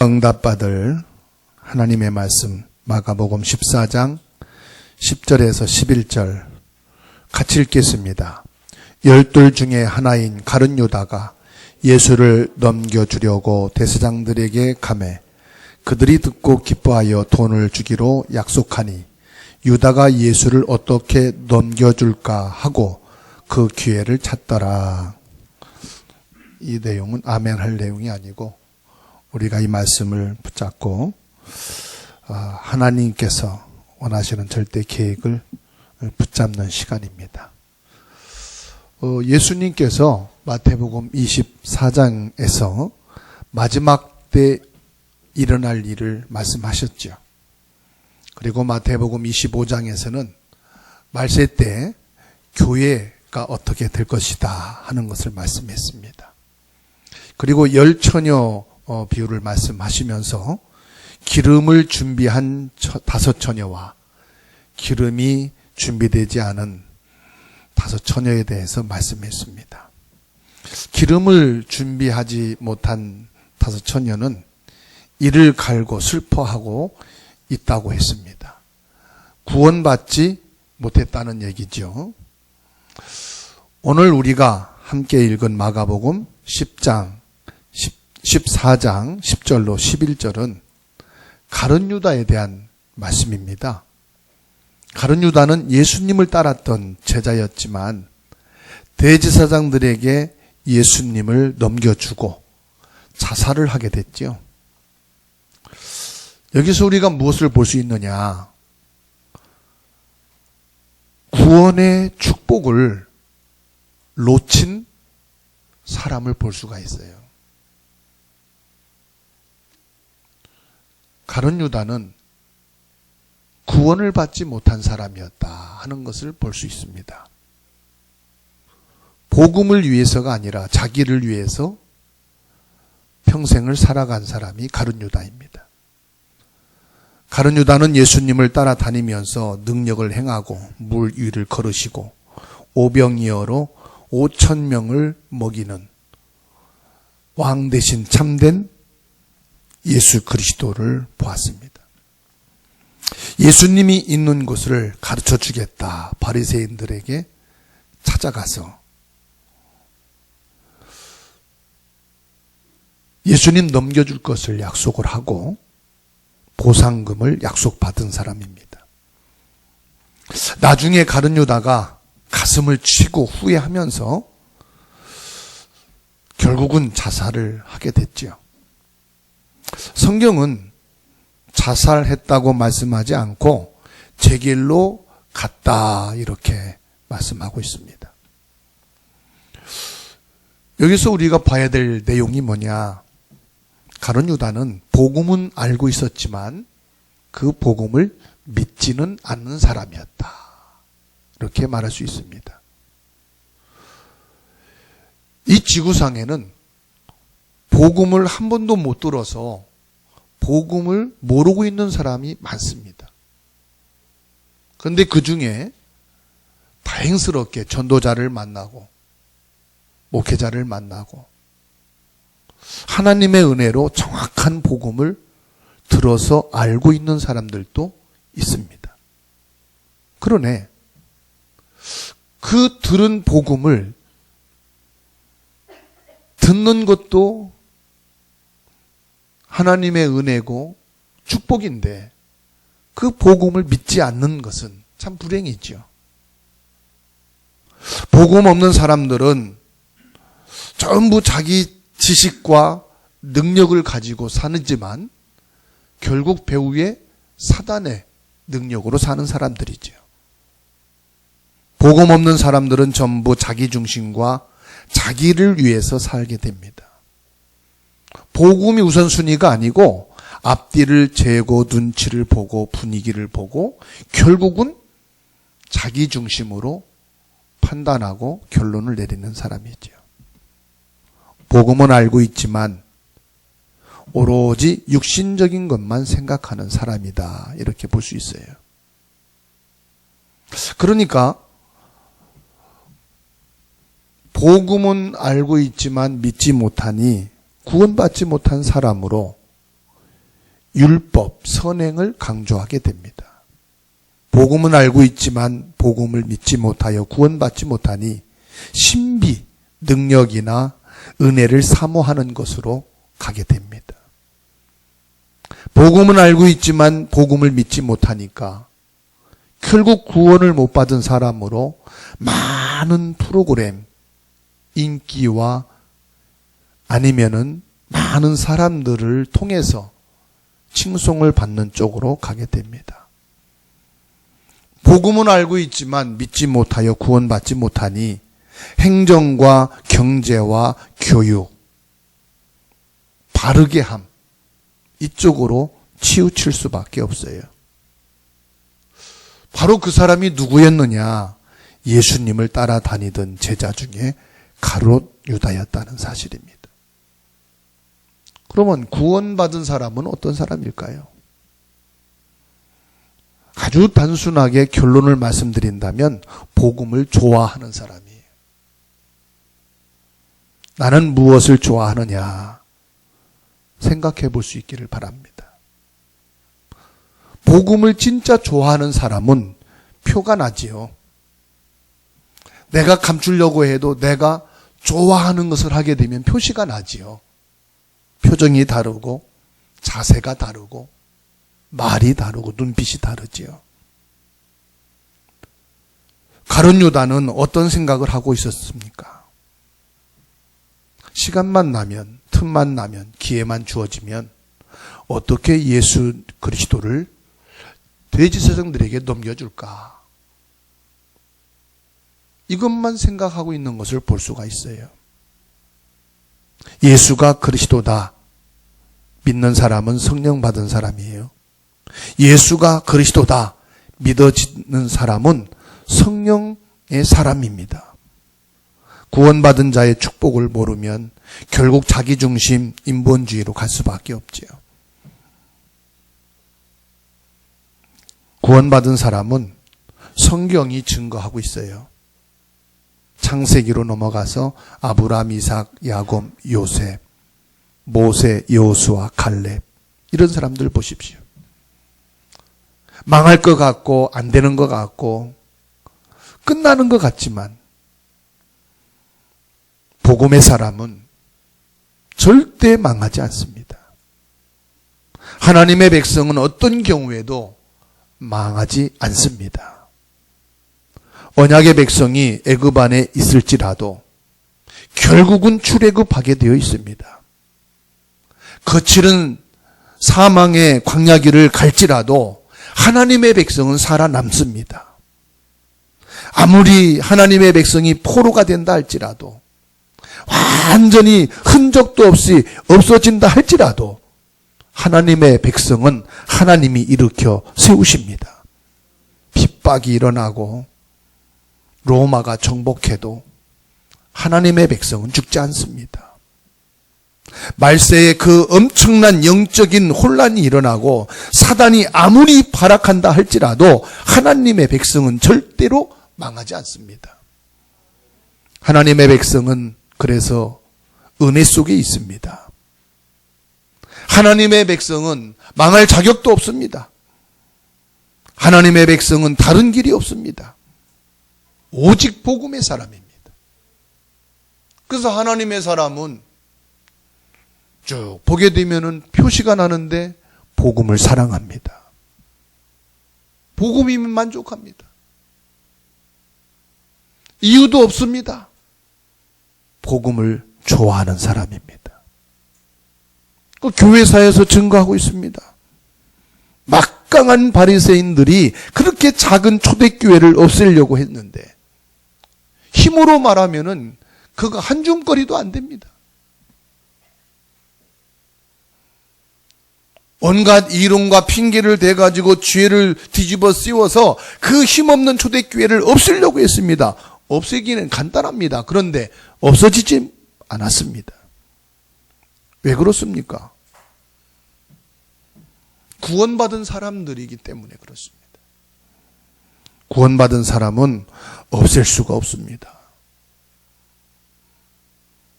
응답받을 하나님의 말씀 마가복음 14장 10절에서 11절 같이 읽겠습니다. 열둘 중에 하나인 가른 유다가 예수를 넘겨주려고 대사장들에게 감해 그들이 듣고 기뻐하여 돈을 주기로 약속하니 유다가 예수를 어떻게 넘겨줄까 하고 그 기회를 찾더라. 이 내용은 아멘 할 내용이 아니고 우리가 이 말씀을 붙잡고 어, 하나님께서 원하시는 절대 계획을 붙잡는 시간입니다. 어, 예수님께서 마태복음 24장에서 마지막 때 일어날 일을 말씀하셨죠. 그리고 마태복음 25장에서는 말세 때 교회가 어떻게 될 것이다 하는 것을 말씀했습니다. 그리고 열 처녀 어, 비유를 말씀하시면서 기름을 준비한 다섯 처녀와 기름이 준비되지 않은 다섯 처녀에 대해서 말씀했습니다. 기름을 준비하지 못한 다섯 처녀는 이를 갈고 슬퍼하고 있다고 했습니다. 구원받지 못했다는 얘기죠. 오늘 우리가 함께 읽은 마가복음 10장 14장 10절로 11절은 가른 유다에 대한 말씀입니다. 가른 유다는 예수님을 따랐던 제자였지만 대지사장들에게 예수님을 넘겨주고 자살을 하게 됐죠. 여기서 우리가 무엇을 볼 수 있느냐? 구원의 축복을 놓친 사람을 볼 수가 있어요. 가론 유다는 구원을 받지 못한 사람이었다 하는 것을 볼 수 있습니다. 복음을 위해서가 아니라 자기를 위해서 평생을 살아간 사람이 가룟 유다입니다. 가룟 유다는 예수님을 따라다니면서 능력을 행하고 물 위를 걸으시고 오병이어로 5천 명을 먹이는 왕 대신 참된 예수 그리스도를 보았습니다. 예수님이 있는 곳을 가르쳐 주겠다. 바리새인들에게 찾아가서 예수님 넘겨줄 것을 약속을 하고 보상금을 약속받은 사람입니다. 나중에 가른 유다가 가슴을 치고 후회하면서 결국은 자살을 하게 됐지요. 성경은 자살했다고 말씀하지 않고 제 길로 갔다 이렇게 말씀하고 있습니다. 여기서 우리가 봐야 될 내용이 뭐냐? 가론 유다는 복음은 알고 있었지만 그 복음을 믿지는 않는 사람이었다. 이렇게 말할 수 있습니다. 이 지구상에는 복음을 한 번도 못 들어서 복음을 모르고 있는 사람이 많습니다. 그런데 그 중에 다행스럽게 전도자를 만나고 목회자를 만나고 하나님의 은혜로 정확한 복음을 들어서 알고 있는 사람들도 있습니다. 그러네. 그 들은 복음을 듣는 것도 하나님의 은혜고 축복인데 그 복음을 믿지 않는 것은 참 불행이죠. 복음 없는 사람들은 전부 자기 지식과 능력을 가지고 사는지만 결국 배후에 사단의 능력으로 사는 사람들이죠. 복음 없는 사람들은 전부 자기 중심과 자기를 위해서 살게 됩니다. 복음이 우선순위가 아니고 앞뒤를 재고 눈치를 보고 분위기를 보고 결국은 자기 중심으로 판단하고 결론을 내리는 사람이죠. 복음은 알고 있지만 오로지 육신적인 것만 생각하는 사람이다. 이렇게 볼 수 있어요. 그러니까 복음은 알고 있지만 믿지 못하니 구원받지 못한 사람으로 율법, 선행을 강조하게 됩니다. 복음은 알고 있지만 복음을 믿지 못하여 구원받지 못하니 신비, 능력이나 은혜를 사모하는 것으로 가게 됩니다. 복음은 알고 있지만 복음을 믿지 못하니까 결국 구원을 못 받은 사람으로 많은 프로그램, 인기와 아니면은 많은 사람들을 통해서 칭송을 받는 쪽으로 가게 됩니다. 복음은 알고 있지만 믿지 못하여 구원받지 못하니 행정과 경제와 교육, 바르게 함, 이쪽으로 치우칠 수밖에 없어요. 바로 그 사람이 누구였느냐? 예수님을 따라다니던 제자 중에 가롯 유다였다는 사실입니다. 그러면 구원받은 사람은 어떤 사람일까요? 아주 단순하게 결론을 말씀드린다면 복음을 좋아하는 사람이에요. 나는 무엇을 좋아하느냐 생각해 볼 수 있기를 바랍니다. 복음을 진짜 좋아하는 사람은 표가 나지요. 내가 감추려고 해도 내가 좋아하는 것을 하게 되면 표시가 나지요. 표정이 다르고 자세가 다르고 말이 다르고 눈빛이 다르지요. 가론 유다는 어떤 생각을 하고 있었습니까? 시간만 나면, 틈만 나면, 기회만 주어지면 어떻게 예수 그리스도를 돼지 세상들에게 넘겨줄까? 이것만 생각하고 있는 것을 볼 수가 있어요. 예수가 그리스도다. 믿는 사람은 성령 받은 사람이에요. 예수가 그리스도다. 믿어지는 사람은 성령의 사람입니다. 구원받은 자의 축복을 모르면 결국 자기중심 인본주의로 갈 수밖에 없지요. 구원받은 사람은 성경이 증거하고 있어요. 창세기로 넘어가서 아브람, 이삭, 야곱, 요셉, 모세, 여호수아, 갈렙 이런 사람들 보십시오. 망할 것 같고 안 되는 것 같고 끝나는 것 같지만 복음의 사람은 절대 망하지 않습니다. 하나님의 백성은 어떤 경우에도 망하지 않습니다. 언약의 백성이 애굽 안에 있을지라도 결국은 출애굽하게 되어 있습니다. 거칠은 사망의 광야길을 갈지라도 하나님의 백성은 살아남습니다. 아무리 하나님의 백성이 포로가 된다 할지라도 완전히 흔적도 없이 없어진다 할지라도 하나님의 백성은 하나님이 일으켜 세우십니다. 핍박이 일어나고 로마가 정복해도 하나님의 백성은 죽지 않습니다. 말세에 그 엄청난 영적인 혼란이 일어나고 사단이 아무리 발악한다 할지라도 하나님의 백성은 절대로 망하지 않습니다. 하나님의 백성은 그래서 은혜 속에 있습니다. 하나님의 백성은 망할 자격도 없습니다. 하나님의 백성은 다른 길이 없습니다. 오직 복음의 사람입니다. 그래서 하나님의 사람은 쭉 보게 되면은 표시가 나는데 복음을 사랑합니다. 복음이면 만족합니다. 이유도 없습니다. 복음을 좋아하는 사람입니다. 그 교회사에서 증거하고 있습니다. 막강한 바리새인들이 그렇게 작은 초대교회를 없애려고 했는데 힘으로 말하면은 그거 한 줌거리도 안 됩니다. 온갖 이론과 핑계를 대가지고 죄를 뒤집어 씌워서 그 힘없는 초대교회를 없애려고 했습니다. 없애기는 간단합니다. 그런데 없어지지 않았습니다. 왜 그렇습니까? 구원받은 사람들이기 때문에 그렇습니다. 구원받은 사람은 없앨 수가 없습니다.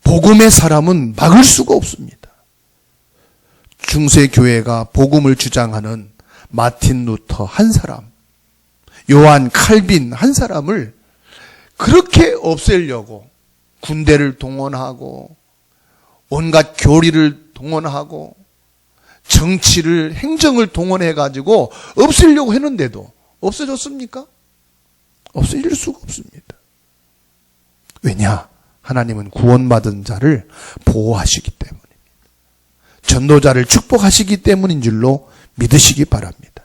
복음의 사람은 막을 수가 없습니다. 중세 교회가 복음을 주장하는 마틴 루터 한 사람, 요한 칼빈 한 사람을 그렇게 없애려고 군대를 동원하고 온갖 교리를 동원하고 정치를 행정을 동원해 가지고 없애려고 했는데도 없어졌습니까? 없어질 수가 없습니다. 왜냐? 하나님은 구원받은 자를 보호하시기 때문입니다. 전도자를 축복하시기 때문인 줄로 믿으시기 바랍니다.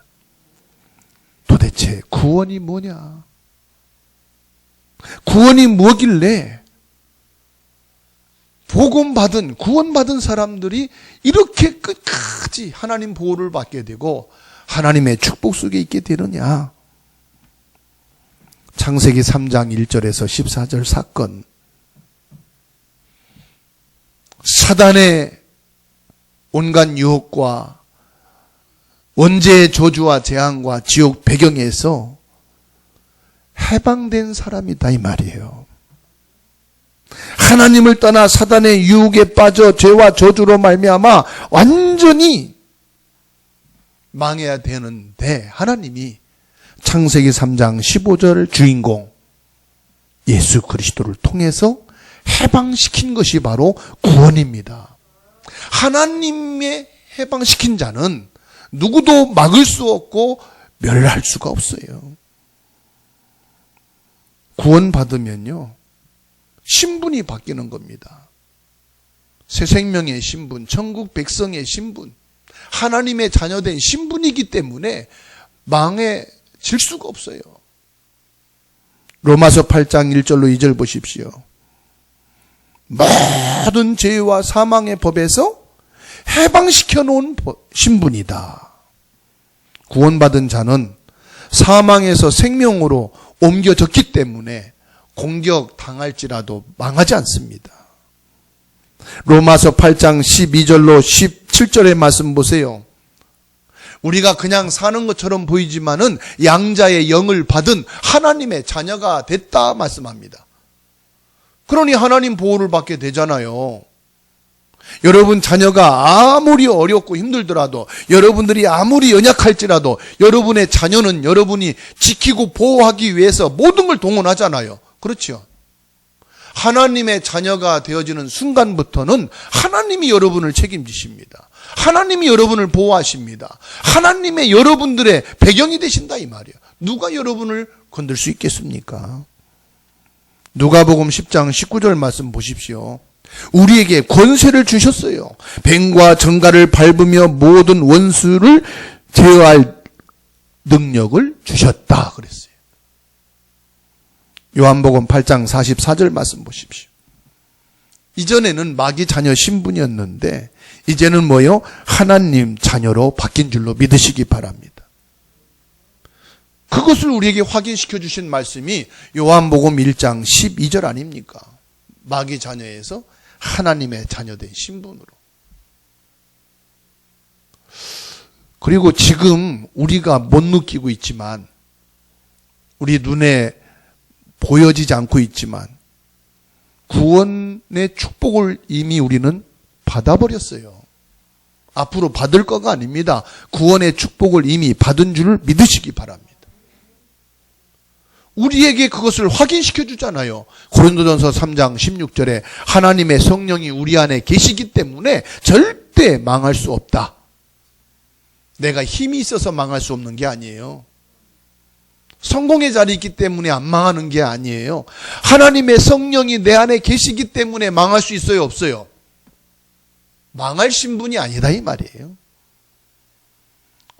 도대체 구원이 뭐냐? 구원이 뭐길래 복음 받은 구원받은 사람들이 이렇게 끝까지 하나님 보호를 받게 되고 하나님의 축복 속에 있게 되느냐? 창세기 3장 1절에서 14절 사건 사단의 온갖 유혹과 원죄의 저주와 재앙과 지옥 배경에서 해방된 사람이다 이 말이에요. 하나님을 떠나 사단의 유혹에 빠져 죄와 저주로 말미암아 완전히 망해야 되는데 하나님이 창세기 3장 15절 주인공 예수 그리스도를 통해서 해방시킨 것이 바로 구원입니다. 하나님의 해방시킨 자는 누구도 막을 수 없고 멸할 수가 없어요. 구원받으면요. 신분이 바뀌는 겁니다. 새 생명의 신분, 천국 백성의 신분, 하나님의 자녀된 신분이기 때문에 망해질 수가 없어요. 로마서 8장 1절로 2절 보십시오. 모든 죄와 사망의 법에서 해방시켜 놓은 신분이다. 구원받은 자는 사망에서 생명으로 옮겨졌기 때문에 공격 당할지라도 망하지 않습니다. 로마서 8장 12절로 17절의 말씀 보세요. 우리가 그냥 사는 것처럼 보이지만은 양자의 영을 받은 하나님의 자녀가 됐다 말씀합니다. 그러니 하나님 보호를 받게 되잖아요. 여러분 자녀가 아무리 어렵고 힘들더라도 여러분들이 아무리 연약할지라도 여러분의 자녀는 여러분이 지키고 보호하기 위해서 모든 걸 동원하잖아요. 그렇죠? 하나님의 자녀가 되어지는 순간부터는 하나님이 여러분을 책임지십니다. 하나님이 여러분을 보호하십니다. 하나님의 여러분들의 배경이 되신다 이 말이에요. 누가 여러분을 건들 수 있겠습니까? 누가복음 10장 19절 말씀 보십시오. 우리에게 권세를 주셨어요. 뱀과 정갈을 밟으며 모든 원수를 제어할 능력을 주셨다 그랬어요. 요한복음 8장 44절 말씀 보십시오. 이전에는 마귀 자녀 신분이었는데 이제는 뭐요? 하나님 자녀로 바뀐 줄로 믿으시기 바랍니다. 그것을 우리에게 확인시켜 주신 말씀이 요한복음 1장 12절 아닙니까? 마귀 자녀에서 하나님의 자녀된 신분으로. 그리고 지금 우리가 못 느끼고 있지만 우리 눈에 보여지지 않고 있지만 구원의 축복을 이미 우리는 받아버렸어요. 앞으로 받을 거가 아닙니다. 구원의 축복을 이미 받은 줄 믿으시기 바랍니다. 우리에게 그것을 확인시켜 주잖아요. 고린도전서 3장 16절에 하나님의 성령이 우리 안에 계시기 때문에 절대 망할 수 없다. 내가 힘이 있어서 망할 수 없는 게 아니에요. 성공의 자리에 있기 때문에 안 망하는 게 아니에요. 하나님의 성령이 내 안에 계시기 때문에 망할 수 있어요, 없어요? 망할 신분이 아니다 이 말이에요.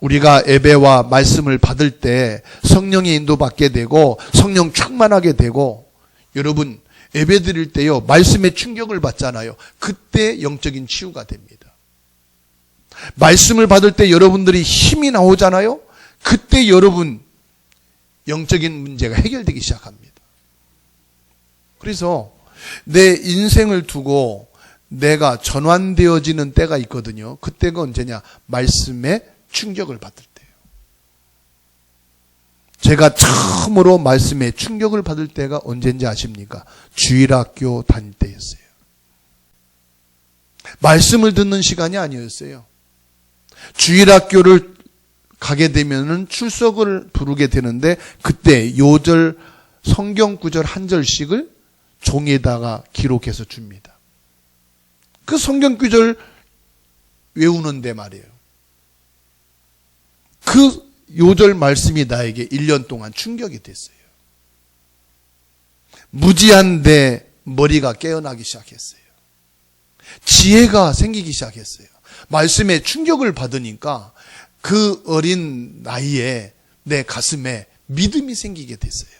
우리가 예배와 말씀을 받을 때 성령의 인도받게 되고 성령 충만하게 되고 여러분 예배 드릴 때요 말씀의 충격을 받잖아요. 그때 영적인 치유가 됩니다. 말씀을 받을 때 여러분들이 힘이 나오잖아요. 그때 여러분 영적인 문제가 해결되기 시작합니다. 그래서 내 인생을 두고 내가 전환되어지는 때가 있거든요. 그때가 언제냐? 말씀의 충격을 받을 때예요. 제가 처음으로 말씀에 충격을 받을 때가 언제인지 아십니까? 주일학교 다닐 때였어요. 말씀을 듣는 시간이 아니었어요. 주일학교를 가게 되면은 출석을 부르게 되는데 그때 요절 성경 구절 한 절씩을 종이에다가 기록해서 줍니다. 그 성경 구절 외우는데 말이에요. 그 요절 말씀이 나에게 1년 동안 충격이 됐어요. 무지한데 머리가 깨어나기 시작했어요. 지혜가 생기기 시작했어요. 말씀에 충격을 받으니까 그 어린 나이에 내 가슴에 믿음이 생기게 됐어요.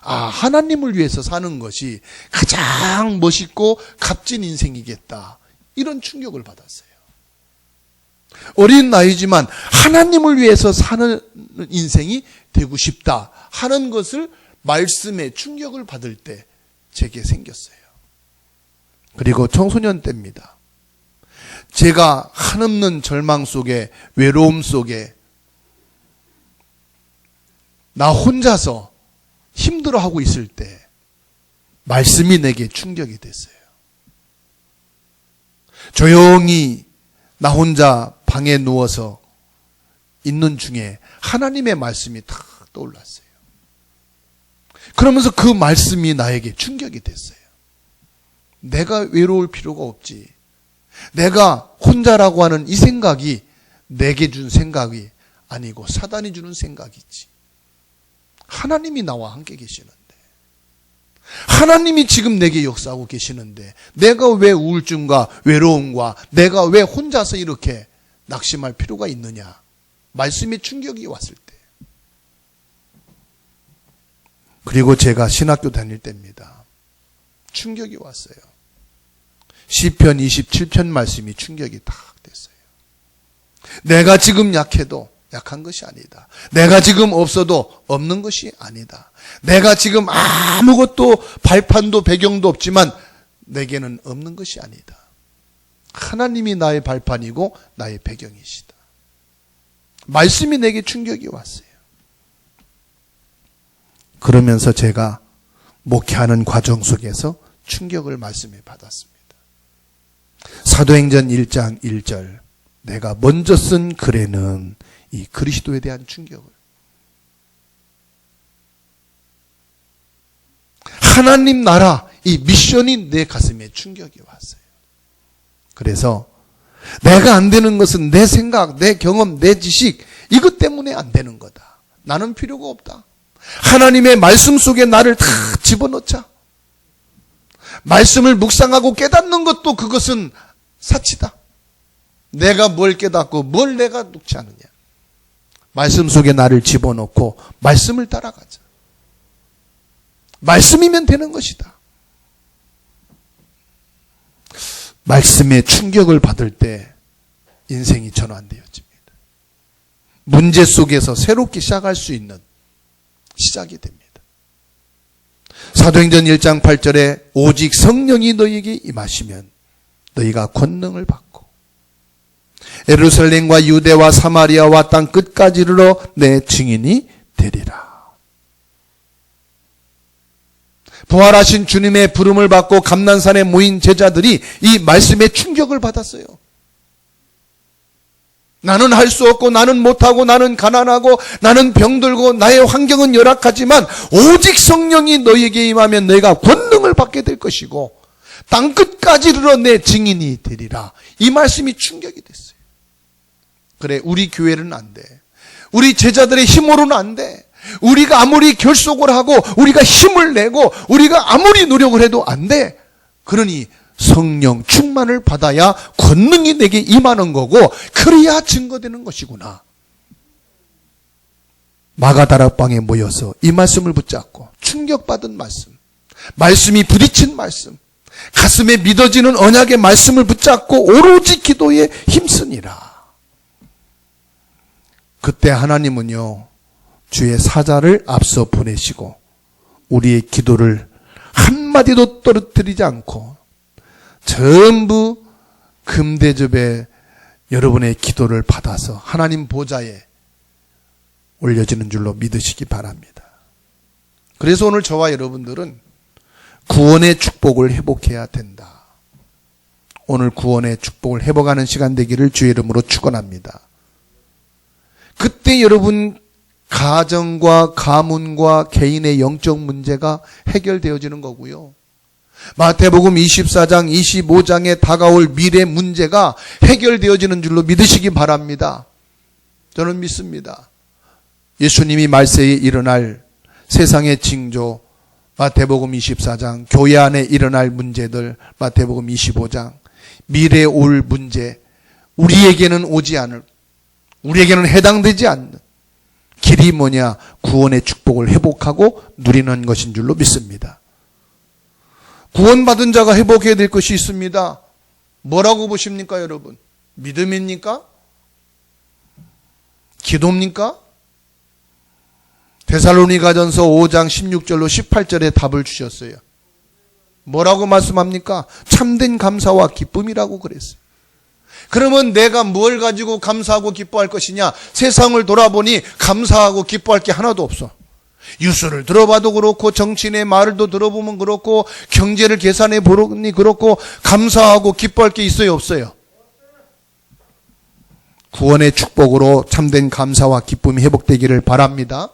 아, 하나님을 위해서 사는 것이 가장 멋있고 값진 인생이겠다. 이런 충격을 받았어요. 어린 나이지만 하나님을 위해서 사는 인생이 되고 싶다 하는 것을 말씀에 충격을 받을 때 제게 생겼어요. 그리고 청소년 때입니다. 제가 한없는 절망 속에 외로움 속에 나 혼자서 힘들어하고 있을 때 말씀이 내게 충격이 됐어요. 조용히 나 혼자 방에 누워서 있는 중에 하나님의 말씀이 탁 떠올랐어요. 그러면서 그 말씀이 나에게 충격이 됐어요. 내가 외로울 필요가 없지. 내가 혼자라고 하는 이 생각이 내게 준 생각이 아니고 사단이 주는 생각이지. 하나님이 나와 함께 계시는데. 하나님이 지금 내게 역사하고 계시는데 내가 왜 우울증과 외로움과 내가 왜 혼자서 이렇게 낙심할 필요가 있느냐? 말씀의 충격이 왔을 때. 그리고 제가 신학교 다닐 때입니다. 충격이 왔어요. 시편 27편 말씀이 충격이 딱 됐어요. 내가 지금 약해도 약한 것이 아니다. 내가 지금 없어도 없는 것이 아니다. 내가 지금 아무것도 발판도 배경도 없지만 내게는 없는 것이 아니다. 하나님이 나의 발판이고 나의 배경이시다. 말씀이 내게 충격이 왔어요. 그러면서 제가 목회하는 과정 속에서 충격을 말씀에 받았습니다. 사도행전 1장 1절 내가 먼저 쓴 글에는 이 그리스도에 대한 충격을 하나님 나라 이 미션이 내 가슴에 충격이 왔어요. 그래서 내가 안 되는 것은 내 생각, 내 경험, 내 지식 이것 때문에 안 되는 거다. 나는 필요가 없다. 하나님의 말씀 속에 나를 다 집어넣자. 말씀을 묵상하고 깨닫는 것도 그것은 사치다. 내가 뭘 깨닫고 뭘 내가 묵지 않느냐. 말씀 속에 나를 집어넣고 말씀을 따라가자. 말씀이면 되는 것이다. 말씀에 충격을 받을 때 인생이 전환되어집니다. 문제 속에서 새롭게 시작할 수 있는 시작이 됩니다. 사도행전 1장 8절에 오직 성령이 너희에게 임하시면 너희가 권능을 받고 에루살렘과 유대와 사마리아와 땅 끝까지 이르러 내 증인이 되리라. 부활하신 주님의 부름을 받고 감난산에 모인 제자들이 이 말씀에 충격을 받았어요. 나는 할 수 없고 나는 못하고 나는 가난하고 나는 병들고 나의 환경은 열악하지만 오직 성령이 너에게 임하면 너희가 권능을 받게 될 것이고 땅 끝까지 이르러 내 증인이 되리라. 이 말씀이 충격이 됐어요. 그래 우리 교회는 안 돼. 우리 제자들의 힘으로는 안 돼. 우리가 아무리 결속을 하고 우리가 힘을 내고 우리가 아무리 노력을 해도 안 돼. 그러니 성령 충만을 받아야 권능이 내게 임하는 거고 그래야 증거되는 것이구나. 마가다락방에 모여서 이 말씀을 붙잡고 충격받은 말씀, 말씀이 부딪힌 말씀, 가슴에 믿어지는 언약의 말씀을 붙잡고 오로지 기도에 힘쓰니라. 그때 하나님은요, 주의 사자를 앞서 보내시고 우리의 기도를 한마디도 떨어뜨리지 않고 전부 금대접에 여러분의 기도를 받아서 하나님 보좌에 올려지는 줄로 믿으시기 바랍니다. 그래서 오늘 저와 여러분들은 구원의 축복을 회복해야 된다. 오늘 구원의 축복을 회복하는 시간 되기를 주의 이름으로 축원합니다. 그때 여러분 가정과 가문과 개인의 영적 문제가 해결되어지는 거고요. 마태복음 24장, 25장에 다가올 미래 문제가 해결되어지는 줄로 믿으시기 바랍니다. 저는 믿습니다. 예수님이 말세에 일어날 세상의 징조, 마태복음 24장, 교회 안에 일어날 문제들, 마태복음 25장, 미래에 올 문제, 우리에게는 오지 않을, 우리에게는 해당되지 않는 길이 뭐냐? 구원의 축복을 회복하고 누리는 것인 줄로 믿습니다. 구원받은 자가 회복해야 될 것이 있습니다. 뭐라고 보십니까, 여러분? 믿음입니까? 기도입니까? 데살로니가전서 5장 16절로 18절에 답을 주셨어요. 뭐라고 말씀합니까? 참된 감사와 기쁨이라고 그랬어요. 그러면 내가 뭘 가지고 감사하고 기뻐할 것이냐? 세상을 돌아보니 감사하고 기뻐할 게 하나도 없어. 뉴스를 들어봐도 그렇고 정치인의 말도 들어보면 그렇고 경제를 계산해 보니 그렇고 감사하고 기뻐할 게 있어요 없어요? 구원의 축복으로 참된 감사와 기쁨이 회복되기를 바랍니다.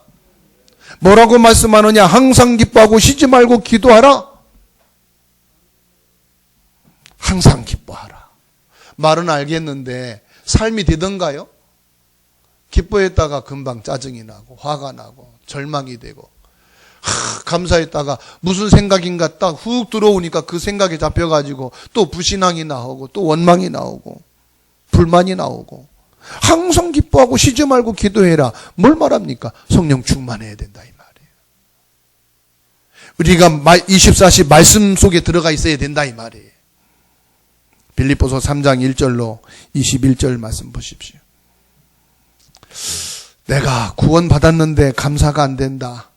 뭐라고 말씀하느냐? 항상 기뻐하고 쉬지 말고 기도하라. 항상 기뻐하라. 말은 알겠는데 삶이 되던가요? 기뻐했다가 금방 짜증이 나고 화가 나고 절망이 되고 하, 감사했다가 무슨 생각인가 딱 훅 들어오니까 그 생각에 잡혀가지고 또 부신앙이 나오고 또 원망이 나오고 불만이 나오고 항상 기뻐하고 쉬지 말고 기도해라. 뭘 말합니까? 성령 충만해야 된다 이 말이에요. 우리가 24시 말씀 속에 들어가 있어야 된다 이 말이에요. 빌립보서 3장 1절로 21절 말씀 보십시오. 내가 구원받았는데 감사가 안 된다.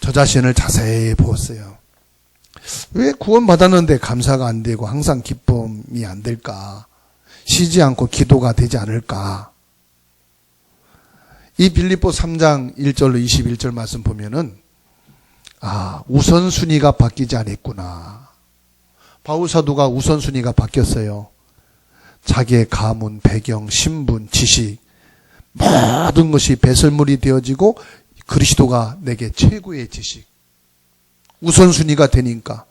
저 자신을 자세히 보았어요. 왜 구원받았는데 감사가 안 되고 항상 기쁨이 안 될까? 쉬지 않고 기도가 되지 않을까? 이 빌립보 3장 1절로 21절 말씀 보면은 아, 우선순위가 바뀌지 않았구나. 바울 사도가 우선순위가 바뀌었어요. 자기의 가문, 배경, 신분, 지식 모든 것이 배설물이 되어지고 그리스도가 내게 최고의 지식 우선순위가 되니까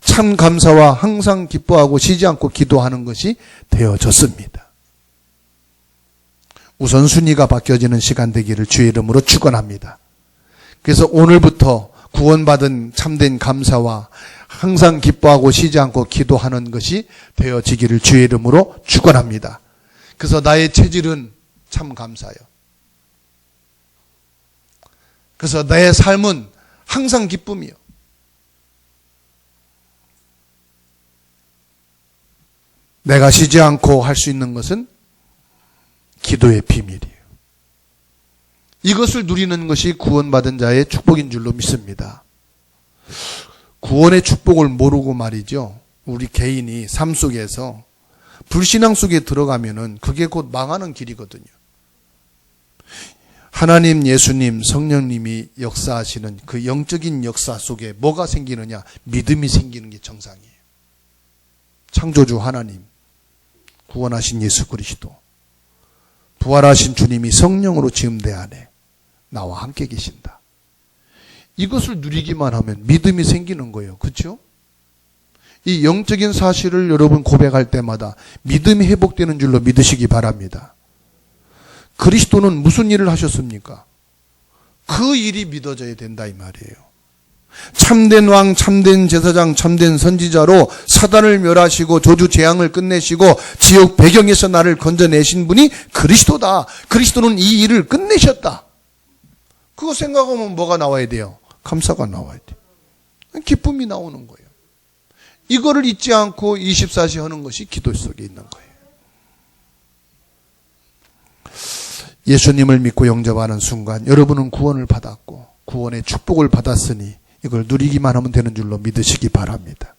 참 감사와 항상 기뻐하고 쉬지 않고 기도하는 것이 되어졌습니다. 우선순위가 바뀌어지는 시간 되기를 주의 이름으로 축원합니다. 그래서 오늘부터 구원받은 참된 감사와 항상 기뻐하고 쉬지 않고 기도하는 것이 되어지기를 주의 이름으로 축원합니다. 그래서 나의 체질은 참 감사요. 그래서 나의 삶은 항상 기쁨이요. 내가 쉬지 않고 할 수 있는 것은 기도의 비밀이에요. 이것을 누리는 것이 구원받은 자의 축복인 줄로 믿습니다. 구원의 축복을 모르고 말이죠. 우리 개인이 삶 속에서 불신앙 속에 들어가면은 그게 곧 망하는 길이거든요. 하나님, 예수님, 성령님이 역사하시는 그 영적인 역사 속에 뭐가 생기느냐? 믿음이 생기는 게 정상이에요. 창조주 하나님, 구원하신 예수 그리스도, 부활하신 주님이 성령으로 지음 대 안에 나와 함께 계신다. 이것을 누리기만 하면 믿음이 생기는 거예요. 그렇죠? 이 영적인 사실을 여러분 고백할 때마다 믿음이 회복되는 줄로 믿으시기 바랍니다. 그리스도는 무슨 일을 하셨습니까? 그 일이 믿어져야 된다 이 말이에요. 참된 왕, 참된 제사장, 참된 선지자로 사단을 멸하시고 조주 재앙을 끝내시고 지옥 배경에서 나를 건져내신 분이 그리스도다. 그리스도는 이 일을 끝내셨다. 그거 생각하면 뭐가 나와야 돼요? 감사가 나와야 돼요. 기쁨이 나오는 거예요. 이거를 잊지 않고 24시 하는 것이 기도 속에 있는 거예요. 예수님을 믿고 영접하는 순간 여러분은 구원을 받았고 구원의 축복을 받았으니 이걸 누리기만 하면 되는 줄로 믿으시기 바랍니다.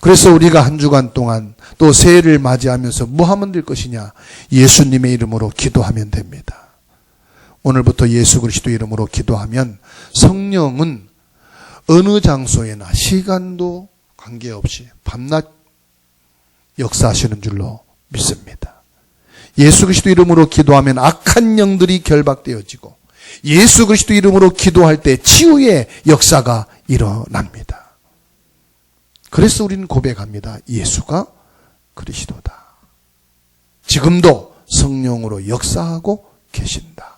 그래서 우리가 한 주간 동안 또 새해를 맞이하면서 뭐 하면 될 것이냐? 예수님의 이름으로 기도하면 됩니다. 오늘부터 예수 그리스도 이름으로 기도하면 성령은 어느 장소에나 시간도 관계없이 밤낮 역사하시는 줄로 믿습니다. 예수 그리스도 이름으로 기도하면 악한 영들이 결박되어지고 예수 그리스도 이름으로 기도할 때 치유의 역사가 일어납니다. 그래서 우리는 고백합니다. 예수가 그리스도다. 지금도 성령으로 역사하고 계신다.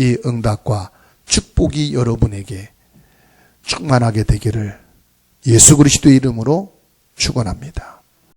이 응답과 축복이 여러분에게 충만하게 되기를 예수 그리스도 이름으로 축원합니다.